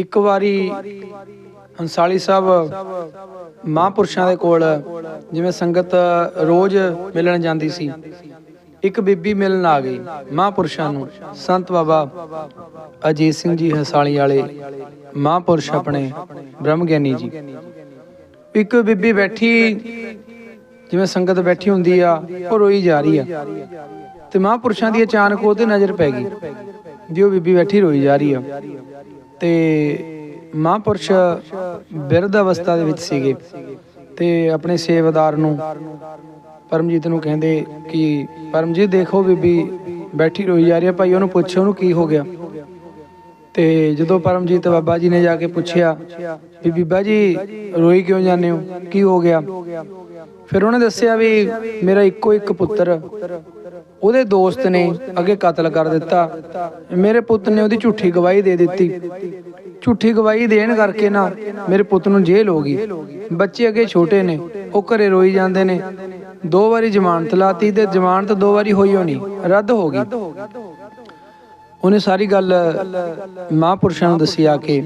ਇੱਕ ਵਾਰੀ ਹੰਸਾਲੀ ਸਾਹਿਬ ਮਹਾਂਪੁਰਸ਼ਾਂ ਦੇ ਕੋਲ ਜਿਵੇਂ ਸੰਗਤ ਰੋਜ਼ ਮਿਲਣ ਜਾਂਦੀ ਸੀ, ਇੱਕ ਬੀਬੀ ਮਿਲਣ ਆ ਗਈ ਮਹਾਂਪੁਰਸ਼ਾਂ ਨੂੰ, ਸੰਤ ਬਾਬਾ ਅਜੀਤ ਸਿੰਘ ਜੀ ਹੰਸਾਲੀ ਵਾਲੇ ਮਹਾਂਪੁਰਸ਼ ਆਪਣੇ ਬ੍ਰਹਮ ਗਿਆਨੀ ਜੀ। ਇੱਕ ਬੀਬੀ ਬੈਠੀ, ਜਿਵੇਂ ਸੰਗਤ ਬੈਠੀ ਹੁੰਦੀ ਆ, ਉਹ ਰੋਈ ਜਾ ਰਹੀ ਆ ਤੇ ਮਹਾਂਪੁਰਸ਼ਾਂ ਦੀ ਅਚਾਨਕ ਉਹਤੇ ਨਜ਼ਰ ਪੈ ਗਈ ਜੀ ਉਹ ਬੀਬੀ ਬੈਠੀ ਰੋਈ ਜਾ ਰਹੀ ਆ। ਤੇ ਮਹਾਂਪੁਰਸ਼ ਬਿਰਧ ਅਵਸਥਾ ਦੇ ਵਿੱਚ ਸੀਗੇ ਤੇ ਆਪਣੇ ਸੇਵਾਦਾਰ ਨੂੰ ਪਰਮਜੀਤ ਨੂੰ ਕਹਿੰਦੇ ਕਿ ਪਰਮਜੀਤ ਦੇਖੋ ਬੀਬੀ, ਬੈਠੀ ਰੋਈ ਜਾ ਰਹੀ ਹੈ ਭਾਈ ਉਹਨੂੰ ਪੁੱਛੋ ਉਹਨੂੰ ਕੀ ਹੋ ਗਿਆ। ਤੇ ਜਦੋਂ ਪਰਮਜੀਤ ਬਾਬਾ ਜੀ ਨੇ ਜਾ ਕੇ ਪੁੱਛਿਆ ਵੀ ਬੀਬਾ ਜੀ, ਰੋਈ ਕਿਉਂ ਜਾਂਦੇ ਹੋ? ਕੀ ਹੋ ਗਿਆ? ਫਿਰ ਉਹਨੇ ਦੱਸਿਆ ਵੀ ਮੇਰਾ ਇੱਕੋ ਇੱਕ ਪੁੱਤਰ ਉਹਦੇ ਦੋਸਤ ਨੇ ਅੱਗੇ ਕਤਲ ਕਰ ਦਿੱਤਾ। ਮੇਰੇ ਪੁੱਤ ਨੇ ਉਹਦੀ ਝੂਠੀ ਗਵਾਹੀ ਦੇ ਦਿੱਤੀ। ਝੂਠੀ ਗਵਾਹੀ ਦੇਣ ਕਰਕੇ ਨਾ ਮੇਰੇ ਪੁੱਤ ਨੂੰ ਜੇਲ੍ਹ ਹੋ ਗਈ। ਬੱਚੇ ਅੱਗੇ ਛੋਟੇ ਨੇ, ਉਹ ਘਰੇ ਰੋਈ ਜਾਂਦੇ ਨੇ। ਦੋ ਵਾਰੀ ਜ਼ਮਾਨਤ ਲਾਤੀ ਤੇ ਜ਼ਮਾਨਤ ਦੋ ਵਾਰੀ ਹੋਈ ਹੋਣੀ, ਰੱਦ ਹੋ ਗਈ। ਉਹਨੇ ਸਾਰੀ ਗੱਲ ਮਹਾਂਪੁਰਸ਼ਾਂ ਨੂੰ ਦੱਸੀ ਆ ਕੇ।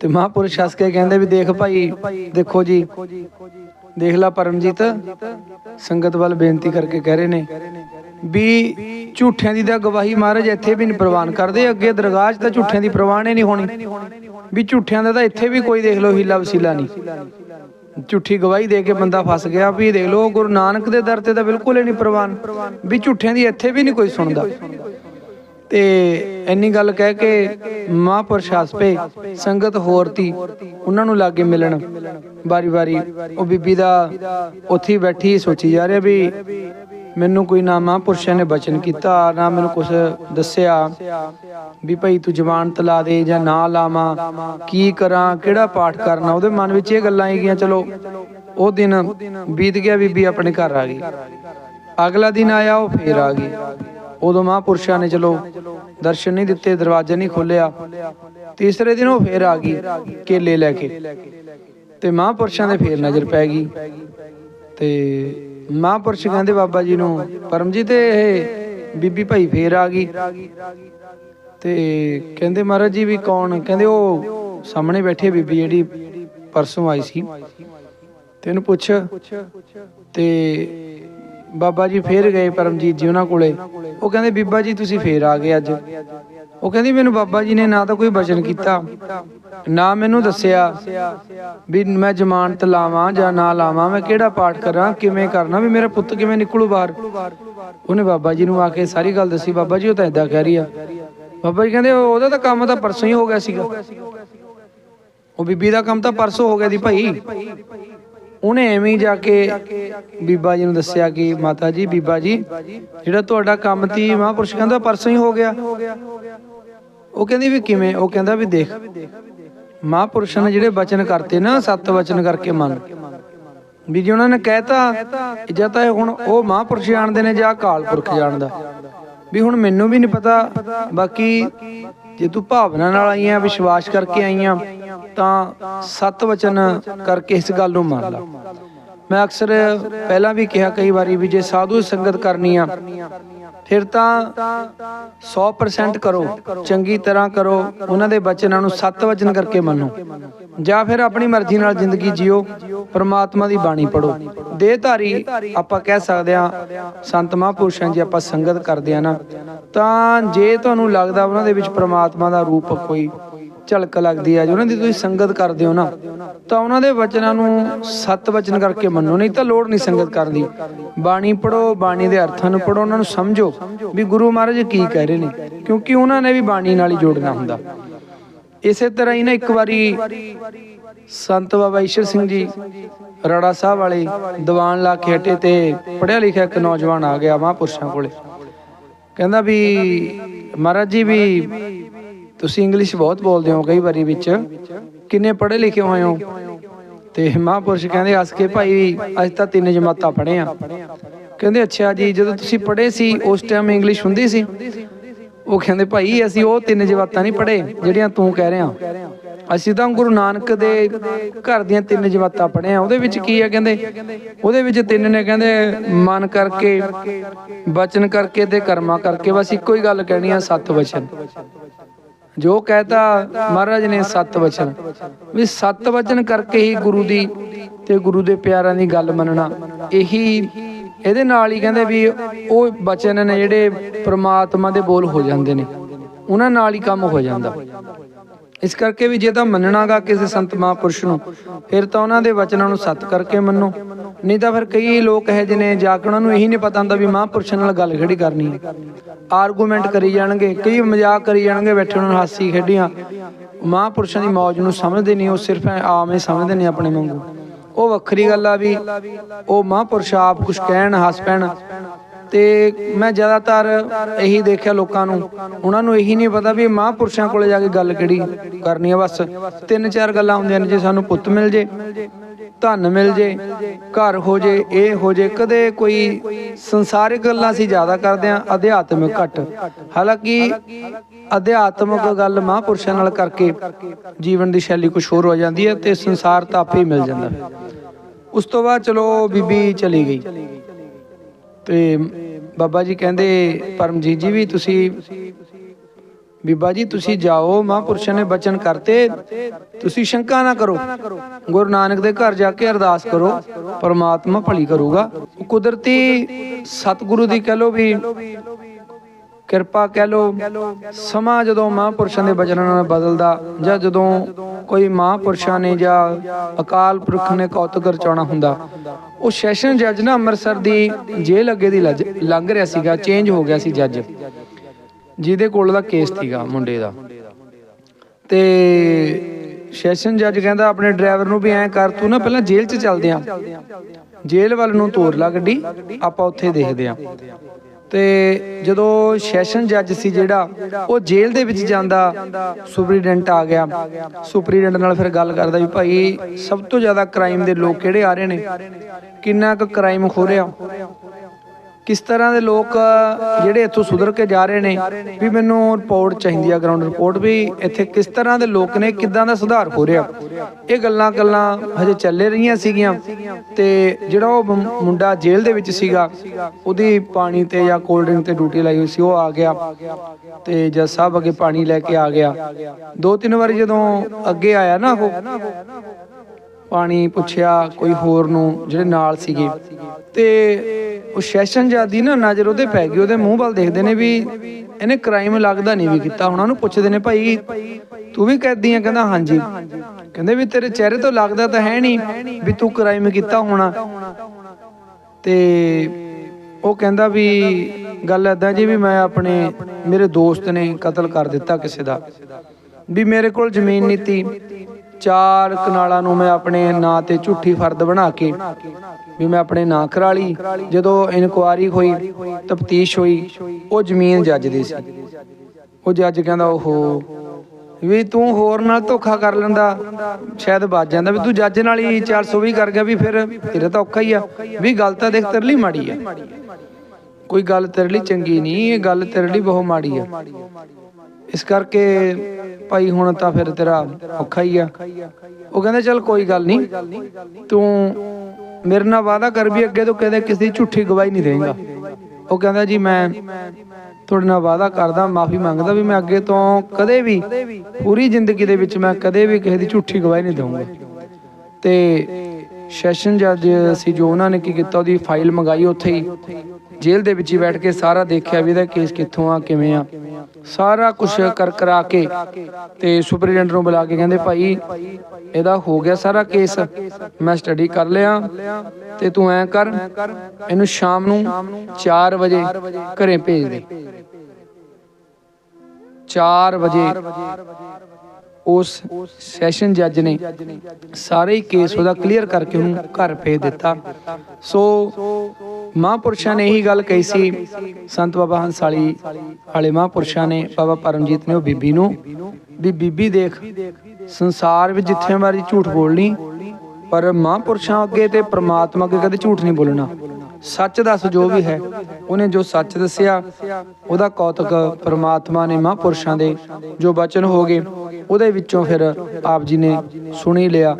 ਤੇ ਮਹਾਂਪੁਰਸ਼ ਹੱਸ ਕੇ ਕਹਿੰਦੇ ਵੀ ਦੇਖ ਭਾਈ, ਦੇਖੋ ਜੀ ਦੇਖ ਲਾ ਪਰਮਜੀਤ, ਸੰਗਤ ਵੱਲ ਬੇਨਤੀ ਕਰਕੇ ਕਹਿ ਰਹੇ ਨੇ ਵੀ ਝੂਠਿਆਂ ਦੀ ਤਾਂ ਗਵਾਹੀ ਮਹਾਰਾਜ ਇੱਥੇ ਵੀ ਨਹੀਂ ਪ੍ਰਵਾਨ ਕਰਦੇ, ਅੱਗੇ ਦਰਗਾਹ 'ਚ ਤਾਂ ਝੂਠਿਆਂ ਦੀ ਪ੍ਰਵਾਨ ਹੀ ਨਹੀਂ ਹੋਣੀ। ਵੀ ਝੂਠਿਆਂ ਦਾ ਤਾਂ ਇੱਥੇ ਵੀ ਕੋਈ ਦੇਖ ਲੋ ਹੀਲਾ ਵਸੀਲਾ ਨਹੀਂ। ਝੂਠੀ ਗਵਾਹੀ ਦੇ ਕੇ ਬੰਦਾ ਫਸ ਗਿਆ, ਵੀ ਦੇਖ ਲਓ ਗੁਰੂ ਨਾਨਕ ਦੇ ਦਰ ਤੇ ਤਾਂ ਬਿਲਕੁਲ ਹੀ ਨਹੀਂ ਪ੍ਰਵਾਨ। ਵੀ ਝੂਠਿਆਂ ਦੀ ਇੱਥੇ ਵੀ ਨਹੀਂ ਕੋਈ ਸੁਣਦਾ। ਤੇ ਇੰਨੀ ਗੱਲ ਕਹਿ ਕੇ ਮਹਾਂਪੁਰਸ਼ ਹੱਸ ਸੰਗਤ ਹੋਰ ਉਹਨਾਂ ਨੂੰ ਲਾਗੇ ਮਿਲਣ। ਵਾਰੀ-ਵਾਰੀ ਉਹ ਬੀਬੀ ਦਾ ਉੱਥੇ ਬੈਠੀ ਸੋਚੀ ਜਾ ਰਿਹਾ ਵੀ ਮੈਨੂੰ ਕੋਈ ਨਾ ਮਹਾਂਪੁਰਸ਼ਾਂ ਨੇ ਬਚਨ ਕੀਤਾ, ਨਾ ਮੈਨੂੰ ਕੁਝ ਦੱਸਿਆ ਵੀ ਭਾਈ ਤੂੰ ਜ਼ਮਾਨਤ ਲਾ ਦੇ ਜਾਂ ਨਾ ਲਾਵਾਂ, ਕੀ ਕਰਾਂ, ਕਿਹੜਾ ਪਾਠ ਕਰਨਾ। ਉਹਦੇ ਮਨ ਵਿੱਚ ਇਹ ਗੱਲਾਂ ਆਈਆਂ, ਚਲੋ, ਉਹ ਦਿਨ ਬੀਤ ਗਿਆ, ਬੀਬੀ ਆਪਣੇ ਘਰ ਆ ਗਈ। ਅਗਲਾ ਦਿਨ ਆਇਆ, ਉਹ ਫੇਰ ਆ ਗਈ। ਉਦੋਂ ਮਹਾਂਪੁਰਸ਼ਾਂ ਨੇ ਚਲੋ ਦਰਸ਼ਨ ਨਹੀਂ ਦਿੱਤੇ, ਦਰਵਾਜ਼ਾ ਨਹੀਂ ਖੋਲਿਆ ਤੀਸਰੇ ਦਿਨ ਉਹ ਫੇਰ ਆ ਗਈ, ਕੇਲੇ ਲੈ ਕੇ। ਤੇ ਮਹਾਂਪੁਰਸ਼ਾਂ ਦੇ ਫੇਰ ਨਜ਼ਰ ਪੈ ਗਈ। ਤੇ ਮਹਾਂਪੁਰਸ਼ ਕਹਿੰਦੇ ਬਾਬਾ ਜੀ ਨੂੰ ਪਰਮਜੀਤ ਇਹ ਬੀਬੀ ਭਾਈ ਫੇਰ ਆ ਗਈ। ਤੇ ਕਹਿੰਦੇ ਮਹਾਰਾਜ ਜੀ ਵੀ ਕੌਣ? ਕਹਿੰਦੇ ਉਹ ਸਾਹਮਣੇ ਬੈਠੀ ਬੀਬੀ ਜਿਹੜੀ ਪਰਸੋਂ ਆਈ ਸੀ। ਤੇ ਉਹਨੂੰ ਪੁੱਛ। ਤੇ ਬਾਬਾ ਜੀ ਫੇਰ ਗਏ ਪਰਮਜੀਤ ਜੀ ਉਹਨਾਂ ਕੋਲੇ। ਉਹ ਕਹਿੰਦੇ, ਬੀਬਾ ਜੀ, ਤੁਸੀਂ ਫੇਰ ਆ ਗਏ ਅੱਜ। ਉਹ ਕਹਿੰਦੀ, ਮੈਨੂੰ ਬਾਬਾ ਜੀ ਨੇ ਨਾ ਤਾਂ ਕੋਈ ਬਚਨ ਕੀਤਾ, ਨਾ ਮੈਨੂੰ ਦੱਸਿਆ ਵੀ ਮੈਂ ਜ਼ਮਾਨਤ ਲਾਵਾਂ ਜਾਂ ਨਾ ਲਾਵਾਂ, ਮੈਂ ਕਿਹੜਾ ਪਾਠ ਕਰਾਂ, ਕਿਵੇਂ ਕਰਨਾ, ਵੀ ਮੇਰਾ ਪੁੱਤ ਕਿਵੇਂ ਨਿਕਲੂ ਬਾਹਰ। ਉਹਨੇ ਬਾਬਾ ਜੀ ਨੂੰ ਆ ਕੇ ਸਾਰੀ ਗੱਲ ਦੱਸੀ, ਬਾਬਾ ਜੀ, ਉਹ ਤਾਂ ਇਦਾਂ ਕਹਿ ਰਹੀ ਆ। ਬਾਬਾ ਜੀ ਕਹਿੰਦੇ, ਉਹਦਾ ਤਾਂ ਕੰਮ ਤਾਂ ਪਰਸੋਂ ਹੀ ਹੋ ਗਿਆ ਸੀਗਾ। ਉਹ ਬੀਬੀ ਦਾ ਕੰਮ ਤਾਂ ਪਰਸੋਂ ਹੋ ਗਿਆ ਦੀ ਭਾਈ। ਉਹਨੇ ਐਵੇਂ ਜਾ ਕੇ ਬੀਬਾ ਜੀ ਨੂੰ ਦੱਸਿਆ ਕਿ ਮਾਤਾ ਜੀ, ਬੀਬਾ ਜੀ, ਜਿਹੜਾ ਤੁਹਾਡਾ ਕੰਮ ਤੀ ਮਹਾਂਪੁਰਸ਼ ਕਹਿੰਦਾ ਪਰਸੋਂ ਹੀ ਹੋ ਗਿਆ। ਉਹ ਕਹਿੰਦੀ ਵੀ ਕਿਵੇਂ? ਉਹ ਕਹਿੰਦਾ ਵੀ ਦੇਖ, ਮਹਾਂਪੁਰਸ਼ਾਂ ਨੇ ਜਿਹੜੇ ਬਚਨ ਕਰਤੇ ਨਾ, ਸੱਤ ਬਚਨ ਕਰਕੇ ਮੰਨ। ਵੀ ਜੇ ਉਹਨਾਂ ਨੇ ਕਹਿਤਾ ਜਾਂ ਤਾਂ ਹੁਣ ਉਹ ਮਹਾਂਪੁਰਸ਼ ਜਾਣਦੇ ਨੇ ਜਾਂ ਅਕਾਲ ਪੁਰਖ ਜਾਣਦਾ। ਵੀ ਹੁਣ ਮੈਨੂੰ ਵੀ ਨਹੀਂ ਪਤਾ, ਬਾਕੀ ਜੇ ਤੂੰ ਭਾਵਨਾ ਨਾਲ ਆਈਆਂ, ਵਿਸ਼ਵਾਸ ਕਰਕੇ ਆਈਆਂ ਤਾਂ ਸੱਤ ਵਚਨ ਕਰਕੇ ਇਸ ਗੱਲ ਨੂੰ ਮੰਨ ਲਾ। ਮੈਂ ਅਕਸਰ ਪਹਿਲਾਂ ਵੀ ਕਿਹਾ ਕਈ ਵਾਰੀ ਵੀ ਜੇ ਸਾਧੂ ਸੰਗਤ ਕਰਨੀ ਆ, ਫਿਰ ਤਾਂ 100% ਕਰੋ, ਚੰਗੀ ਤਰ੍ਹਾਂ ਕਰੋ, ਉਹਨਾਂ ਦੇ ਬਚਨਾਂ ਨੂੰ ਸੱਤ ਵਚਨ ਕਰਕੇ ਮੰਨੋ। ਜਾਂ ਫਿਰ ਆਪਣੀ ਮਰਜ਼ੀ ਨਾਲ ਜ਼ਿੰਦਗੀ ਜੀਓ, ਪਰਮਾਤਮਾ ਦੀ ਬਾਣੀ ਪੜੋ ਦੇਹਧਾਰੀ ਆਪਾਂ ਕਹਿ ਸਕਦੇ ਆ ਸੰਤ ਮਹਾਂਪੁਰਸ਼ਾਂ ਜੀ ਆਪਾਂ ਸੰਗਤ ਕਰਦੇ ਆ ਨਾ, ਤਾਂ ਜੇ ਤੁਹਾਨੂੰ ਲੱਗਦਾ ਉਹਨਾਂ ਦੇ ਵਿੱਚ ਪਰਮਾਤਮਾ ਦਾ ਰੂਪ ਕੋਈ ਝਲਕ ਲੱਗਦੀ ਆ। ਉਹਨਾਂ ਦੀ ਤੁਸੀਂ ਸੰਗਤ ਕਰਦੇ ਹੋ ਨਾ, ਤਾਂ ਉਹਨਾਂ ਦੇ ਵਚਨਾਂ ਨੂੰ ਸੱਤ ਵਚਨ ਕਰਕੇ ਮੰਨੋ। ਨਹੀਂ ਤਾਂ ਲੋੜ ਨਹੀਂ ਸੰਗਤ ਕਰਨ ਦੀ। ਬਾਣੀ ਪੜੋ ਬਾਣੀ ਦੇ ਅਰਥਾਂ ਨੂੰ ਪੜੋ ਉਹਨਾਂ ਨੂੰ ਸਮਝੋ ਵੀ ਗੁਰੂ ਮਹਾਰਾਜ ਕੀ ਕਹਿ ਰਹੇ ਨੇ, ਕਿਉਂਕਿ ਉਹਨਾਂ ਨੇ ਵੀ ਬਾਣੀ ਨਾਲ ਹੀ ਜੋੜਨਾ ਹੁੰਦਾ। ਇਸੇ ਤਰ੍ਹਾਂ ਹੀ ਨਾ ਇੱਕ ਵਾਰੀ ਸੰਤ ਬਾਬਾ ਈਸ਼ਰ ਸਿੰਘ ਜੀ, ਰੜਾ ਸਾਹਿਬ ਵਾਲੇ ਦੀਵਾਨ ਲਾ ਕੇ ਹਟੇ ਤੇ ਪੜਿਆ ਲਿਖਿਆ ਇੱਕ ਨੌਜਵਾਨ ਆ ਗਿਆ ਮਹਾਂਪੁਰਸ਼ਾਂ ਕੋਲੇ। ਕਹਿੰਦਾ ਵੀ, ਮਹਾਰਾਜ ਜੀ ਵੀ ਤੁਸੀਂ ਇੰਗਲਿਸ਼ ਬਹੁਤ ਬੋਲਦੇ ਹੋ ਕਈ ਵਾਰੀ ਵਿੱਚ। ਕਿੰਨੇ ਪੜ੍ਹੇ ਲਿਖੇ ਹੋਏ ਹੋ? ਤੇ ਮਹਾਂਪੁਰਸ਼ ਕਹਿੰਦੇ, ਹੱਸ ਕੇ ਭਾਈ, ਅੱਜ ਤਾਂ ਤਿੰਨ ਜਮਾਤਾਂ ਪੜ੍ਹੇ ਆ ਕਹਿੰਦੇ, ਅੱਛਾ ਜੀ, ਜਦੋਂ ਤੁਸੀਂ ਪੜ੍ਹੇ ਸੀ, ਉਸ ਟਾਈਮ ਇੰਗਲਿਸ਼ ਹੁੰਦੀ ਸੀ? ਉਹ ਕਹਿੰਦੇ, ਭਾਈ, ਅਸੀਂ ਉਹ ਤਿੰਨ ਜਮਾਤਾਂ ਨਹੀਂ ਪੜ੍ਹੇ, ਜਿਹੜੀਆਂ ਤੂੰ ਕਹਿ ਰਿਹਾ। ਅਸੀਂ ਤਾਂ ਗੁਰੂ ਨਾਨਕ ਦੇ ਘਰ ਦੀਆਂ ਤਿੰਨ ਜਮਾਤਾਂ ਪੜ੍ਹੇ ਉਹਦੇ ਵਿੱਚ ਕੀ ਆ? ਕਹਿੰਦੇ, ਉਹਦੇ ਵਿੱਚ ਤਿੰਨ ਨੇ, ਕਹਿੰਦੇ, ਮਨ ਕਰਕੇ ਵਚਨ ਕਰਕੇ ਤੇ ਕਰਮਾ ਕਰਕੇ। ਬਸ ਇੱਕੋ ਹੀ ਗੱਲ ਕਹਿਣੀ ਆ, ਸੱਤ ਵਚਨ। ਜੋ ਕਹਤਾ ਮਹਾਰਾਜ ਨੇ ਸਤ ਵਚਨ। ਵੀ ਸਤ ਵਚਨ ਕਰਕੇ ਹੀ ਗੁਰੂ ਦੀ ਤੇ ਗੁਰੂ ਦੇ ਪਿਆਰਾਂ ਦੀ ਗੱਲ ਮੰਨਣਾ। ਇਹੀ ਇਹਦੇ ਨਾਲ ਹੀ ਕਹਿੰਦੇ ਵੀ ਉਹ ਬਚਨ ਨੇ ਜਿਹੜੇ ਪ੍ਰਮਾਤਮਾ ਦੇ ਬੋਲ ਹੋ ਜਾਂਦੇ ਨੇ। ਉਹਨਾਂ ਨਾਲ ਹੀ ਕੰਮ ਹੋ ਜਾਂਦਾ। ਇਸ ਕਰਕੇ ਵੀ ਜੇ ਤਾਂ ਮੰਨਣਾਗਾ ਕਿਸੇ ਸੰਤ ਮਹਾਂਪੁਰਸ਼ ਨੂੰ, ਫਿਰ ਤਾਂ ਉਹਨਾਂ ਦੇ ਵਚਨਾਂ ਨੂੰ ਸੱਤ ਕਰਕੇ ਮੰਨੋ। ਨਹੀਂ ਤਾਂ ਫਿਰ ਕਈ ਲੋਕ ਹੈ ਜਿਹਨੇ ਜਾ ਕੇ ਉਹਨਾਂ ਨੂੰ ਇਹੀ ਨਹੀਂ ਪਤਾ ਹੁੰਦਾ ਵੀ ਮਹਾਂਪੁਰਸ਼ਾਂ ਨਾਲ ਗੱਲ ਖੜੀ ਕਰਨੀ ਹੈ। ਆਰਗੂਮੈਂਟ ਕਰੀ ਜਾਣਗੇ, ਕਈ ਮਜ਼ਾਕ ਕਰੀ ਜਾਣਗੇ, ਬੈਠੇ ਉਹਨਾਂ ਨੂੰ ਹਾਸੀ ਖੇਡੀਆਂ। ਮਹਾਂਪੁਰਸ਼ਾਂ ਦੀ ਮੌਜ ਨੂੰ ਸਮਝਦੇ ਨਹੀਂ, ਉਹ ਸਿਰਫ ਐਂ ਆਮ ਹੀ ਸਮਝਦੇ ਨੇ ਆਪਣੇ ਵਾਂਗੂ। ਉਹ ਵੱਖਰੀ ਗੱਲ ਆ ਵੀ ਉਹ ਮਹਾਂਪੁਰਸ਼ ਆਪ ਕੁਝ ਕਹਿਣ, ਹੱਸ ਪੈਣ। ਤੇ ਮੈਂ ਜ਼ਿਆਦਾਤਰ ਇਹੀ ਦੇਖਿਆ ਲੋਕਾਂ ਨੂੰ। ਉਹਨਾਂ ਨੂੰ ਇਹੀ ਨਹੀਂ ਪਤਾ ਵੀ ਮਹਾਂਪੁਰਸ਼ਾਂ ਕੋਲੇ ਜਾ ਕੇ ਗੱਲ ਕਿਹੜੀ ਕਰਨੀ ਆ ਬਸ। ਤਿੰਨ ਚਾਰ ਗੱਲਾਂ ਹੁੰਦੀਆਂ ਨੇ ਜੇ ਸਾਨੂੰ ਪੁੱਤ ਮਿਲ ਜੇ, ਧਨ ਮਿਲ ਜੇ, ਘਰ ਹੋ ਜੇ, ਇਹ ਹੋ ਜੇ, ਕਦੇ ਕੋਈ ਸੰਸਾਰਿਕ ਗੱਲਾਂ ਅਸੀਂ ਜ਼ਿਆਦਾ ਕਰਦੇ ਆ ਅਧਿਆਤਮਿਕ ਘੱਟ। ਹਾਲਾਂਕਿ ਅਧਿਆਤਮਿਕ ਗੱਲ ਮਹਾਂਪੁਰਸ਼ਾਂ ਨਾਲ ਕਰਕੇ ਜੀਵਨ ਦੀ ਸ਼ੈਲੀ ਕੁਝ ਹੋਰ ਹੋ ਜਾਂਦੀ ਹੈ ਤੇ ਸੰਸਾਰ ਤਾਂ ਆਪੇ ਹੀ ਮਿਲ ਜਾਂਦਾ। ਉਸ ਤੋਂ ਬਾਅਦ ਚਲੋ ਬੀਬੀ ਚਲੀ ਗਈ। ਤੇ ਬਾਬਾ ਜੀ ਕਹਿੰਦੇ, ਪਰਮਜੀਤ ਜੀ ਵੀ ਤੁਸੀਂ, ਬੀਬਾ ਜੀ ਤੁਸੀਂ ਜਾਓ, ਮਹਾਂਪੁਰਸ਼ਾਂ ਨੇ ਬਚਨ ਕਰਤੇ, ਤੁਸੀਂ ਸ਼ੰਕਾ ਨਾ ਕਰੋ। ਗੁਰੂ ਨਾਨਕ ਦੇ ਘਰ ਜਾ ਕੇ ਅਰਦਾਸ ਕਰੋ, ਪਰਮਾਤਮਾ ਭਲੀ ਕਰੂਗਾ। ਕੁਦਰਤੀ ਸਤਿਗੁਰੂ ਦੀ ਕਹਿ ਲੋ ਵੀ, ਕਿਰਪਾ ਕਹਿ ਲੋ ਸਮਾਂ ਜਦੋਂ ਮਹਾਂਪੁਰਸ਼ਾਂ ਦੇ ਬਚਨਾਂ ਨਾਲ ਬਦਲਦਾ ਜਾਂ ਜਦੋਂ ਕੋਈ ਮਹਾਂਪੁਰਸ਼ਾਂ ਨੇ ਜਾਂ ਅਕਾਲ ਪੁਰਖ ਨੇ ਕੌਤਕ ਰਚਾਉਣਾ ਹੁੰਦਾ। ਉਹ ਸੈਸ਼ਨ ਜੱਜ ਨਾ ਅੰਮ੍ਰਿਤਸਰ ਦੀ ਜੇਲ੍ਹ ਅੱਗੇ ਦੀ ਲੰਘ ਰਿਹਾ ਸੀਗਾ, ਚੇਂਜ ਹੋ ਗਿਆ ਸੀ ਜੱਜ। ਜਿਹਦੇ ਕੋਲ ਦਾ ਕੇਸ ਸੀਗਾ ਮੁੰਡੇ ਦਾ। ਤੇ ਸੈਸ਼ਨ ਜੱਜ ਕਹਿੰਦਾ, ਆਪਣੇ ਡਰਾਈਵਰ ਨੂੰ ਵੀ ਐਂ ਕਰ, ਤੂੰ ਨਾ ਪਹਿਲਾਂ ਜੇਲ੍ਹ 'ਚ ਚੱਲਦੇ ਆ। ਜੇਲ੍ਹ ਵੱਲ ਨੂੰ ਤੋਰ ਲਾ ਗੱਡੀ, ਆਪਾਂ ਉੱਥੇ ਦੇਖਦੇ ਆ। ਤੇ ਜਦੋਂ ਸੈਸ਼ਨ ਜੱਜ ਸੀ ਜਿਹੜਾ, ਉਹ ਜੇਲ੍ਹ ਦੇ ਵਿੱਚ ਜਾਂਦਾ ਸੁਪਰੀਡੈਂਟ ਆ ਗਿਆ। ਸੁਪਰੀਡੈਂਟ ਨਾਲ ਫਿਰ ਗੱਲ ਕਰਦਾ ਵੀ ਭਾਈ, ਸਭ ਤੋਂ ਜ਼ਿਆਦਾ ਕ੍ਰਾਈਮ ਦੇ ਲੋਕ ਕਿਹੜੇ ਆ ਰਹੇ ਨੇ? ਕਿੰਨਾ ਕੁ ਕ੍ਰਾਈਮ ਹੋ ਰਿਹਾ? ਕਿਸ ਤਰ੍ਹਾਂ ਦੇ ਲੋਕ ਜਿਹੜੇ ਇੱਥੋਂ ਸੁਧਰ ਕੇ ਜਾ ਰਹੇ ਨੇ, ਵੀ ਮੈਨੂੰ ਰਿਪੋਰਟ ਚਾਹੀਦੀ ਆ ਗਰਾਊਂਡ ਰਿਪੋਰਟ ਵੀ ਇੱਥੇ ਕਿਸ ਤਰ੍ਹਾਂ ਦੇ ਲੋਕ ਨੇ, ਕਿੱਦਾਂ ਦਾ ਸੁਧਾਰ ਹੋ ਰਿਹਾ। ਇਹ ਗੱਲਾਂ ਗੱਲਾਂ ਹਜੇ ਚੱਲੇ ਰਹੀਆਂ ਸੀਗੀਆਂ ਤੇ ਜਿਹੜਾ ਉਹ ਮੁੰਡਾ ਜੇਲ੍ਹ ਦੇ ਵਿੱਚ ਸੀਗਾ, ਉਹਦੀ ਪਾਣੀ ਤੇ ਜਾਂ ਕੋਲਡ ਡਰਿੰਕ ਤੇ ਡਿਊਟੀ ਲਾਈ ਹੋਈ ਸੀ, ਉਹ ਆ ਗਿਆ ਤੇ ਜਦ ਸਾਹਿਬ ਅੱਗੇ ਪਾਣੀ ਲੈ ਕੇ ਆ ਗਿਆ। ਦੋ ਤਿੰਨ ਵਾਰੀ ਜਦੋਂ ਅੱਗੇ ਆਇਆ ਨਾ ਉਹ ਪਾਣੀ ਪੁੱਛਿਆ, ਕੋਈ ਹੋਰ ਨੂੰ, ਜਿਹੜੇ ਨਾਲ ਸੀਗੇ। ਤੇ ਉਹ ਸੈਸ਼ਨ ਜਾਦੀ ਨਾ ਨਜ਼ਰ ਉਹਦੇ ਪੈ ਗਈ, ਉਹਦੇ ਮੂੰਹ ਵੱਲ ਦੇਖਦੇ ਨੇ ਵੀ ਇਹਨੇ ਕ੍ਰਾਈਮ ਲੱਗਦਾ ਨਹੀਂ ਵੀ ਕੀਤਾ। ਹੁਣ ਉਹਨੂੰ ਪੁੱਛਦੇ ਨੇ, ਭਾਈ, ਤੂੰ ਵੀ ਕੈਦੀ ਆ? ਕਹਿੰਦਾ, ਹਾਂਜੀ। ਕਹਿੰਦੇ ਵੀ, ਤੇਰੇ ਚਿਹਰੇ ਤੋਂ ਲੱਗਦਾ ਤਾਂ ਹੈ ਨਹੀਂ ਵੀ ਤੂੰ ਕ੍ਰਾਈਮ ਕੀਤਾ ਹੋਣਾ। ਤੇ ਉਹ ਕਹਿੰਦਾ ਵੀ, ਗੱਲ ਐਦਾਂ ਜੀ ਵੀ ਮੈਂ ਆਪਣੇ, ਮੇਰੇ ਦੋਸਤ ਨੇ ਕਤਲ ਕਰ ਦਿੱਤਾ ਕਿਸੇ ਦਾ। ਵੀ ਮੇਰੇ ਕੋਲ ਜ਼ਮੀਨ ਨਹੀਂ ਤੀ। ਚਾਰ ਕਨਾਲਾਂ ਨੂੰ ਮੈਂ ਆਪਣੇ ਨਾਂ ਤੇ ਝੂਠੀ ਫਰਦ ਬਣਾ ਕੇ ਵੀ ਮੈਂ ਆਪਣੇ ਨਾਂ ਕਰਾ ਲਈ। ਜਦੋਂ ਇਨਕੁਆਰੀ ਹੋਈ, ਤਫਤੀਸ਼ ਹੋਈ, ਉਹ ਜ਼ਮੀਨ ਜੱਜ ਦੀ ਸੀ। ਉਹ ਜੱਜ ਕਹਿੰਦਾ, ਓਹੋ, ਵੀ ਤੂੰ ਹੋਰ ਨਾਲ ਧੋਖਾ ਕਰ ਲੈਂਦਾ। ਸ਼ਾਇਦ ਬਚ ਜਾਂਦਾ ਵੀ ਤੂੰ ਜੱਜ ਨਾਲ ਹੀ 420 ਕਰ ਗਿਆ ਵੀ ਫਿਰ ਤੇਰਾ ਤਾਂ ਔਖਾ ਹੀ ਆ। ਵੀ ਗੱਲ ਤਾਂ ਦੇਖ ਤੇਰੇ ਲਈ ਮਾੜੀ ਆ। ਕੋਈ ਗੱਲ ਤੇਰੇ ਲਈ ਚੰਗੀ ਨਹੀਂ, ਇਹ ਗੱਲ ਤੇਰੇ ਲਈ ਬਹੁਤ ਮਾੜੀ ਆ। ਇਸ ਕਰਕੇ ਭਾਈ ਹੁਣ ਤਾਂ ਫਿਰ ਤੇਰਾ ਔਖਾ ਹੀ ਆ। ਉਹ ਕਹਿੰਦੇ, ਚੱਲ ਕੋਈ ਗੱਲ ਨਹੀਂ, ਤੂੰ ਮੇਰੇ ਨਾਲ ਵਾਅਦਾ ਕਰ ਵੀ ਅੱਗੇ ਤੋਂ ਕਦੇ ਕਿਸੇ ਝੂਠੀ ਗਵਾਹੀ ਨਹੀਂ ਦੇਂਗਾ ਉਹ ਕਹਿੰਦਾ, ਜੀ ਮੈਂ ਤੁਹਾਡੇ ਨਾਲ ਵਾਅਦਾ ਕਰਦਾ, ਮਾਫੀ ਮੰਗਦਾ ਵੀ ਮੈਂ ਅੱਗੇ ਤੋਂ ਕਦੇ ਵੀ ਪੂਰੀ ਜ਼ਿੰਦਗੀ ਦੇ ਵਿੱਚ ਮੈਂ ਕਦੇ ਵੀ ਕਿਸੇ ਦੀ ਝੂਠੀ ਗਵਾਹੀ ਨਹੀਂ ਦਊਂਗਾ। ਤੇ ਸੈਸ਼ਨ ਜੱਜ ਸੀ, ਜੋ ਉਹਨਾਂ ਨੇ ਕੀ ਕੀਤਾ, ਉਹਦੀ ਫਾਈਲ ਮੰਗਾਈ ਉੱਥੇ ਹੀ। ਜੇਲ੍ਹ ਦੇ ਵਿੱਚ ਹੀ ਬੈਠ ਕੇ ਸਾਰਾ ਦੇਖਿਆ ਵੀ ਇਹਦਾ ਕੇਸ ਕਿੱਥੋਂ ਆ, ਕਿਵੇਂ ਆ। ਸਾਰਾ ਕੁਝ ਕਰ ਕਰਾ ਕੇ ਤੇ ਸੁਪਰੀਡੈਂਟ ਨੂੰ ਬੁਲਾ ਕੇ ਕਹਿੰਦੇ ਭਾਈ ਇਹਦਾ ਹੋ ਗਿਆ ਸਾਰਾ ਕੇਸ। ਮੈਂ ਸਟੱਡੀ ਕਰ ਲਿਆ ਤੇ ਤੂੰ ਐ ਕਰ ਇਹਨੂੰ ਸ਼ਾਮ ਨੂੰ 4 ਵਜੇ ਘਰੇ ਭੇਜ ਦੇ। 4 ਵਜੇ। ਉਸ ਸੈਸ਼ਨ ਜੱਜ ਨੇ ਸਾਰੇ ਹੀ ਕੇਸ ਉਹਦਾ ਕਲੀਅਰ ਕਰਕੇ ਉਹਨੂੰ ਘਰ ਭੇਜ ਦਿੱਤਾ। ਸੋ ਮਹਾਂਪੁਰਸ਼ਾਂ ਨੇ ਇਹੀ ਗੱਲ ਕਹੀ ਸੀ, ਸੰਤ ਬਾਬਾ ਹੰਸਾਲੀ ਵਾਲੇ ਮਹਾਂਪੁਰਸ਼ਾਂ ਨੇ, ਬਾਬਾ ਪਰਮਜੀਤ ਨੇ ਉਹ ਬੀਬੀ ਨੂੰ, ਵੀ ਬੀਬੀ ਦੇਖ, ਸੰਸਾਰ ਵਿੱਚ ਜਿੱਥੇ ਮਾਰੀ ਝੂਠ ਬੋਲਣੀ, ਪਰ ਮਹਾਂਪੁਰਸ਼ਾਂ ਅੱਗੇ ਤੇ ਪ੍ਰਮਾਤਮਾ ਅੱਗੇ ਕਦੇ ਝੂਠ ਨਹੀਂ ਬੋਲਣਾ। ਸੱਚ ਦੱਸ ਜੋ ਵੀ ਹੈ, ਉਹਨੇ ਜੋ ਸੱਚ ਦੱਸਿਆ, ਉਹਦਾ ਕੌਤਕ ਪ੍ਰਮਾਤਮਾ ਨੇ ਮਹਾਂਪੁਰਸ਼ਾਂ ਦੇ ਜੋ ਬਚਨ ਹੋ ਗਏ ਉਹਦੇ ਵਿੱਚੋਂ ਫਿਰ ਆਪ ਜੀ ਨੇ ਸੁਣੀ ਲਿਆ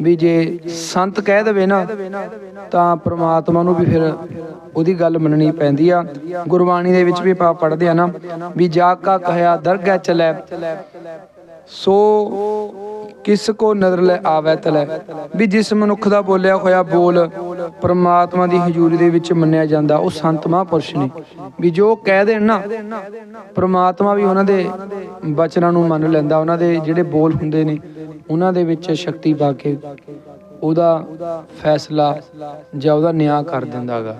ਵੀ ਜੇ ਸੰਤ ਕਹਿ ਦੇਵੇ ਨਾ, ਤਾਂ ਪ੍ਰਮਾਤਮਾ ਨੂੰ ਵੀ ਫਿਰ ਉਹਦੀ ਗੱਲ ਮੰਨਣੀ ਪੈਂਦੀ ਆ। ਗੁਰਬਾਣੀ ਦੇ ਵਿੱਚ ਵੀ ਆਪਾਂ ਪੜ੍ਹਦੇ ਆ ਨਾ ਵੀ ਜਾ ਕਾ ਕਹਿਆ ਦਰਗਹਿ ਚਲੈ, ਸੋ ਕਿਸ ਕੋ ਨਜ਼ਰ ਲੈ ਆਵੈ ਤਲੈ। ਵੀ ਜਿਸ ਮਨੁੱਖ ਦਾ ਬੋਲਿਆ ਹੋਇਆ ਬੋਲ ਪਰਮਾਤਮਾ ਦੀ ਹਜ਼ੂਰੀ ਦੇ ਵਿੱਚ ਮੰਨਿਆ ਜਾਂਦਾ, ਉਹ ਸੰਤ ਮਹਾਂਪੁਰਸ਼ ਨੇ। ਵੀ ਜੋ ਕਹਿ ਦੇਣ ਨਾ, ਪਰਮਾਤਮਾ ਵੀ ਉਹਨਾਂ ਦੇ ਬਚਨਾਂ ਨੂੰ ਮੰਨ ਲੈਂਦਾ, ਉਹਨਾਂ ਦੇ ਜਿਹੜੇ ਬੋਲ ਹੁੰਦੇ ਨੇ, ਉਹਨਾਂ ਦੇ ਵਿੱਚ ਸ਼ਕਤੀ ਪਾ ਕੇ ਉਹਦਾ ਫੈਸਲਾ ਜਾਂ ਉਹਦਾ ਨਿਆਂ ਕਰ ਦਿੰਦਾਗਾ